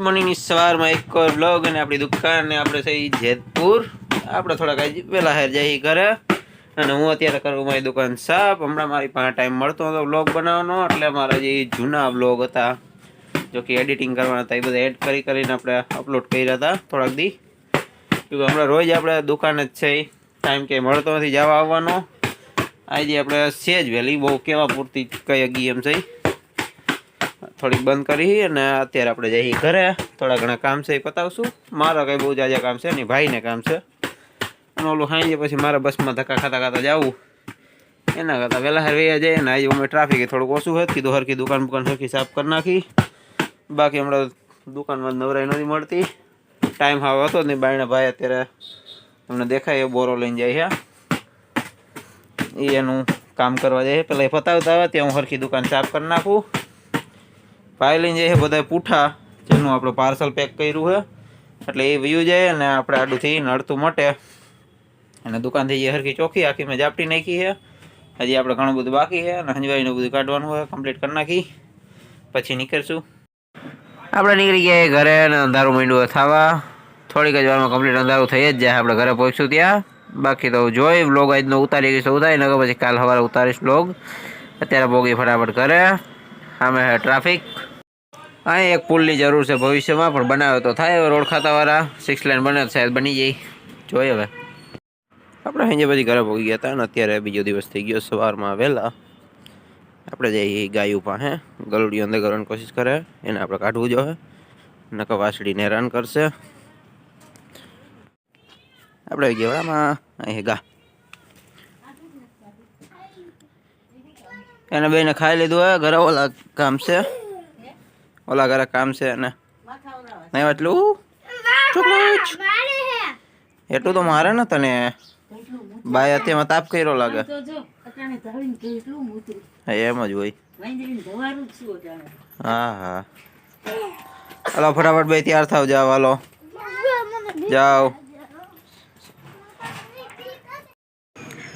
મોર્નિંગની સવારમાં એક બ્લોગ અને આપણી દુકાન આપણે છે ઈ જેતપુર. આપણે થોડાક આજે વહેલા હેર જઈ ઘરે. અને હું અત્યારે કરું મારી દુકાન સાફ. હમણાં મારી પાસે ટાઈમ મળતો હતો બ્લોગ બનાવવાનો, એટલે મારા જે જૂના બ્લોગ હતા, જો કે એડિટિંગ કરવાના હતા, એ બધા એડ કરી કરીને આપણે અપલોડ કર્યા હતા થોડાક દી. હમણાં રોજ આપણે દુકાન જ છે ટાઈમ કે મળતો નથી જવા આવવાનો. આજે આપણે સેજ વહેલી, બહુ કેવા પૂરતી કઈ ગઈ એમ છે થોડીક બંધ કરી અને અત્યારે આપણે જઈએ ઘરે. થોડા ઘણા કામ છે એ પતાવશું. મારા કંઈ બહુ જાજા કામ છે નહીં, ભાઈને કામ છે. અને ઓલું હાઈ પછી મારા બસમાં ધક્કા ખાતા ખાતા જવું. એના કરતાં વહેલા હરવૈયા જઈએ ને આજે અમે ટ્રાફિક થોડુંક ઓછું હોય કીધું હરખી દુકાન બુકાન સરખી સાફ કરી નાખી. બાકી હમણાં દુકાનમાં નવરાઈ નથી મળતી. ટાઈમ હાવ હતો નહીં. બાયણા ભાઈ અત્યારે તમને દેખાય એ બોરો લઈને જાય છે એનું કામ કરવા જાય પેલા એ પતાવતા આવે ત્યાં હું હરખી દુકાન સાફ કરી નાખું. ભાઈ જે છે બધા પૂઠા, જેનું આપણે પાર્સલ પેક કર્યું છે. એટલે એ વ્યૂ જાય અને આપણે આડુંથી નડતું મટે. અને દુકાનથી જે હરખી ચોખ્ખી, આખી મેં જાપટી નાખી છે. હજી આપણે ઘણું બધું બાકી છે અને હંજવાઈનું બધું કાઢવાનું હોય કમ્પ્લીટ કરી નાખી. પછી નીકળશું. આપણે નીકળી ગયા ઘરે અને અંધારું માંડ્યું થવા. થોડીક જ વારમાં કમ્પ્લીટ અંધારું થઈ જ જાય, આપણે ઘરે પહોંચશું ત્યાં. બાકી તો જોઈ બ્લોગ આજનો ઉતારી ગઈ ઉતારી નગર પછી કાલ સવારે ઉતારીશ બ્લોગ અત્યારે બોગી ફટાફટ કરે સામે ટ્રાફિક અહીં એક પુલની જરૂર છે ભવિષ્યમાં, પણ બનાવે તો થાય હવે રોડ ખાતાવાળા સિક્સ લાઇન બને સાહેબ બની જઈ જોઈએ હવે. આપણે અહીં પછી ઘરે પહોંચી ગયા હતા અને અત્યારે બીજો દિવસ થઈ ગયો સવારમાં વહેલા. આપણે જઈએ ગાયું પાસે ગલુડિયું અંદર કરવાની કોશિશ કરે, એને આપણે કાઢવું જોઈએ. નકર વાસળીને હેરાન કરશે. આપણે ગેવડામાં અહીં ગા એને બેને ખાઈ લીધું હોય ઘરે ઓલા કામ છે. ઓલા ઘરે કામ છે અને નહીં એટલું? એટલું તો મારે ને તને. બાય અત્યારમાં તાપ કર્યો લાગે. તો જો અટાણે ધાવીને કેટલું મૂતરું હા, એમ જ હોય. હા હા. હલો ફટાફટ બે તૈયાર થાવ જાવ હાલો. જાઓ.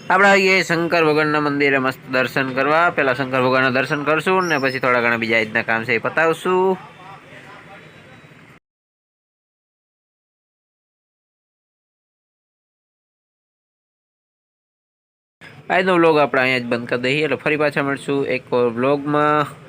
આપણે આવીએ શંકર ભગવાનના મંદિરે મસ્ત દર્શન કરવા. પેલા શંકર ભગવાનના દર્શન કરશું ને પછી થોડા ઘણા બીજા રીતના કામ છે એ પતાવશું. આજનો બ્લોગ આપણે અહીંયા જ બંધ કરી દઈએ. એટલે ફરી પાછા મળશું એક વ્લોગમાં